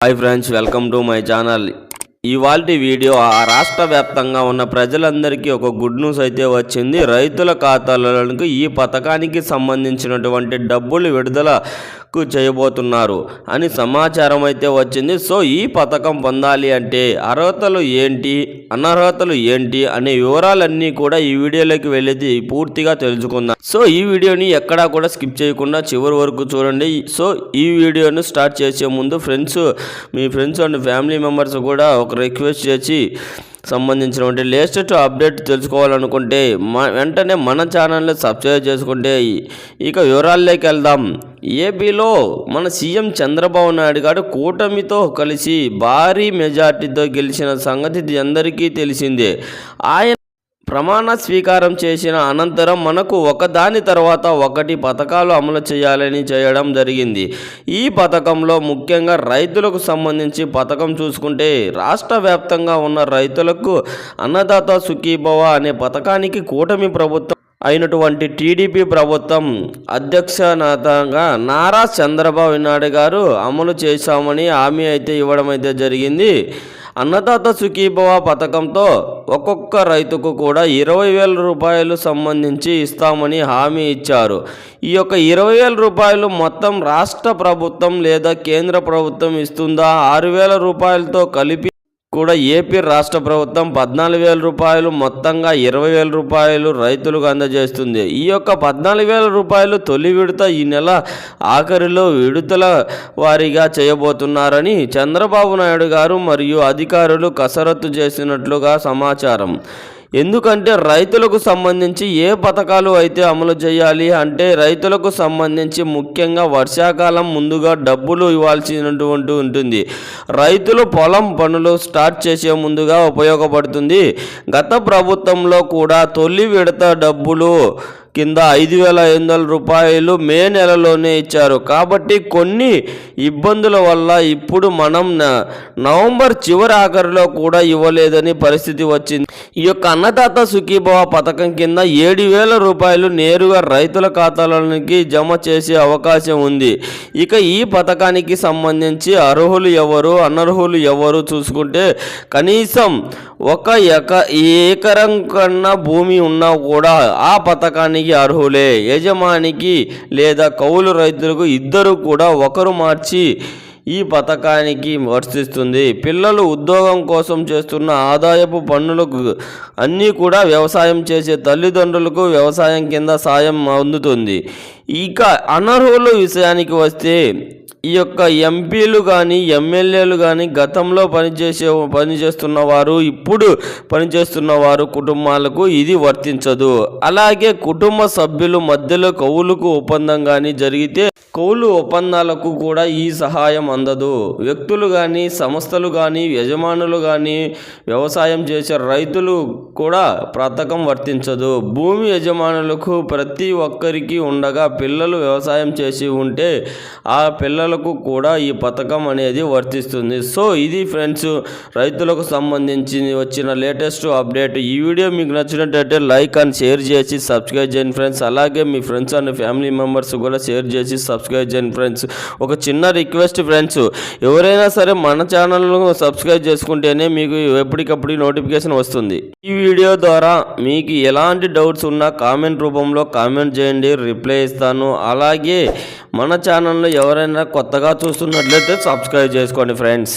Hi friends welcome to my channel ఇవాళ video ఆ రాష్ట్ర వ్యాప్తంగా ఉన్న ప్రజలందరికీ ఒక గుడ్ న్యూస్ అయితే వచ్చింది. రైతుల ఖాతాలకు ఈ పథకానికి సంబంధించినటువంటి డబ్బులు విడుదల విడుదలకు చేయబోతున్నారు అని సమాచారం అయితే వచ్చింది. సో ఈ పథకం పొందాలి అంటే అర్హతలు ఏంటి అనర్హతలు ఏంటి అనే వివరాలన్నీ కూడా ఈ వీడియోలోకి వెళ్ళేది పూర్తిగా తెలుసుకుందాం. సో ఈ వీడియోని ఎక్కడా కూడా స్కిప్ చేయకుండా చివరి వరకు చూడండి. సో ఈ వీడియోను స్టార్ట్ చేసే ముందు ఫ్రెండ్స్ మీ ఫ్రెండ్స్ అండ్ ఫ్యామిలీ మెంబర్స్ కూడా ఒక రిక్వెస్ట్ చేసి సంబంధించినటువంటి లేటెస్ట్ అప్డేట్ తెలుసుకోవాలనుకుంటే మ వెంటనే మన ఛానల్ని సబ్స్క్రైబ్ చేసుకుంటే ఇక వివరాల్లోకి వెళ్దాం. ఏపీలో మన సీఎం చంద్రబాబు నాయుడు గారు కూటమితో కలిసి భారీ మెజార్టీతో గెలిచిన సంగతి అందరికీ తెలిసిందే. ఆయన ప్రమాణ స్వీకారం చేసిన అనంతరం మనకు ఒకదాని తర్వాత ఒకటి పథకాలు అమలు చేయాలని చేయడం జరిగింది. ఈ పథకంలో ముఖ్యంగా రైతులకు సంబంధించి పథకం చూసుకుంటే రాష్ట్ర వ్యాప్తంగా ఉన్న రైతులకు అన్నదాత సుఖీభవ అనే పథకానికి కూటమి ప్రభుత్వం అయినటువంటి టీడీపీ ప్రభుత్వం అధ్యక్షనాథంగా నారా చంద్రబాబు నాయుడు గారు అమలు చేశామని హామీ అయితే ఇవ్వడం అయితే జరిగింది. అన్నదాత సుఖీభవ పథకంతో ఒక్కొక్క రైతుకు కూడా ఇరవై వేల రూపాయలు సంబంధించి ఇస్తామని హామీ ఇచ్చారు. ఈ యొక్క ఇరవై వేల రూపాయలు మొత్తం రాష్ట్ర ప్రభుత్వం లేదా కేంద్ర ప్రభుత్వం ఇస్తుందా? ఆరు వేల రూపాయలతో కలిపి కూడా ఏపీ రాష్ట్ర ప్రభుత్వం పద్నాలుగు వేల రూపాయలు మొత్తంగా ఇరవై వేల రూపాయలు రైతులకు అందజేస్తుంది. ఈ యొక్క పద్నాలుగు వేల రూపాయలు తొలి విడత ఈ నెల ఆఖరిలో విడుదల వారీగా చేయబోతున్నారని చంద్రబాబు నాయుడు గారు మరియు అధికారులు కసరత్తు చేసినట్లుగా సమాచారం. ఎందుకంటే రైతులకు సంబంధించి ఏ పథకాలు అయితే అమలు చేయాలి అంటే రైతులకు సంబంధించి ముఖ్యంగా వర్షాకాలం ముందుగా డబ్బులు ఇవ్వాల్సినటువంటి ఉంటుంది. రైతులు పొలం పనులు స్టార్ట్ చేసే ముందుగా ఉపయోగపడుతుంది. గత ప్రభుత్వంలో కూడా తొలి విడత డబ్బులు కింద ఐదు వేల ఐదు వందల రూపాయలు మే నెలలోనే ఇచ్చారు. కాబట్టి కొన్ని ఇబ్బందుల వల్ల ఇప్పుడు మనం నవంబర్ చివరి ఆఖరిలో కూడా ఇవ్వలేదని పరిస్థితి వచ్చింది. ఈ యొక్క అన్నదాత సుఖీభవ పథకం కింద ఏడు వేల రూపాయలు నేరుగా రైతుల ఖాతాలకి జమ చేసే అవకాశం ఉంది. ఇక ఈ పథకానికి సంబంధించి అర్హులు ఎవరు అనర్హులు ఎవరు చూసుకుంటే కనీసం ఒక ఎక ఏకరం కన్నా భూమి ఉన్నా కూడా ఆ పథకానికి అర్హులే. యజమానికి లేదా కౌలు రైతులకు ఇద్దరు కూడా ఒకరు మార్చి ఈ పథకానికి వర్తిస్తుంది. పిల్లలు ఉద్యోగం కోసం చేస్తున్న ఆదాయపు పన్నులకు అన్నీ కూడా వ్యవసాయం చేసే తల్లిదండ్రులకు వ్యవసాయం కింద సాయం అందుతుంది. ఇక అనర్హుల విషయానికి వస్తే ఈ యొక్క ఎంపీలు కానీ ఎమ్మెల్యేలు కానీ గతంలో పనిచేసే పనిచేస్తున్న వారు ఇప్పుడు పనిచేస్తున్న వారు కుటుంబాలకు ఇది వర్తించదు. అలాగే కుటుంబ సభ్యులు మధ్యలో కవులకు ఒప్పందం కానీ జరిగితే కౌలు ఒప్పందాలకు కూడా ఈ సహాయం అందదు. వ్యక్తులు కానీ సంస్థలు కానీ యజమానులు కానీ వ్యవసాయం చేసే రైతులు కూడా పథకం వర్తించదు. భూమి యజమానులకు ప్రతి ఒక్కరికి ఉండగా పిల్లలు వ్యవసాయం చేసి ఉంటే ఆ పిల్లలకు కూడా ఈ పథకం అనేది వర్తిస్తుంది. సో ఇది ఫ్రెండ్స్ రైతులకు సంబంధించి వచ్చిన లేటెస్ట్ అప్డేట్. ఈ వీడియో మీకు నచ్చినట్టయితే లైక్ అండ్ షేర్ చేసి సబ్స్క్రైబ్ చేయండి ఫ్రెండ్స్. అలాగే మీ ఫ్రెండ్స్ అండ్ ఫ్యామిలీ మెంబర్స్ కూడా షేర్ చేసి సబ్స్క్రైబ్ చేయండి ఫ్రెండ్స్ ఒక చిన్న రిక్వెస్ట్ ఫ్రెండ్స్ ఎవరైనా సరే మన ఛానల్ను సబ్స్క్రైబ్ చేసుకుంటేనే మీకు ఎప్పటికప్పుడు నోటిఫికేషన్ వస్తుంది. ఈ వీడియో ద్వారా మీకు ఎలాంటి డౌట్స్ ఉన్నా కామెంట్ రూపంలో కామెంట్ చేయండి రిప్లై ఇస్తాను. అలాగే మన ఛానల్లో ఎవరైనా కొత్తగా చూస్తున్నట్లయితే సబ్స్క్రైబ్ చేసుకోండి ఫ్రెండ్స్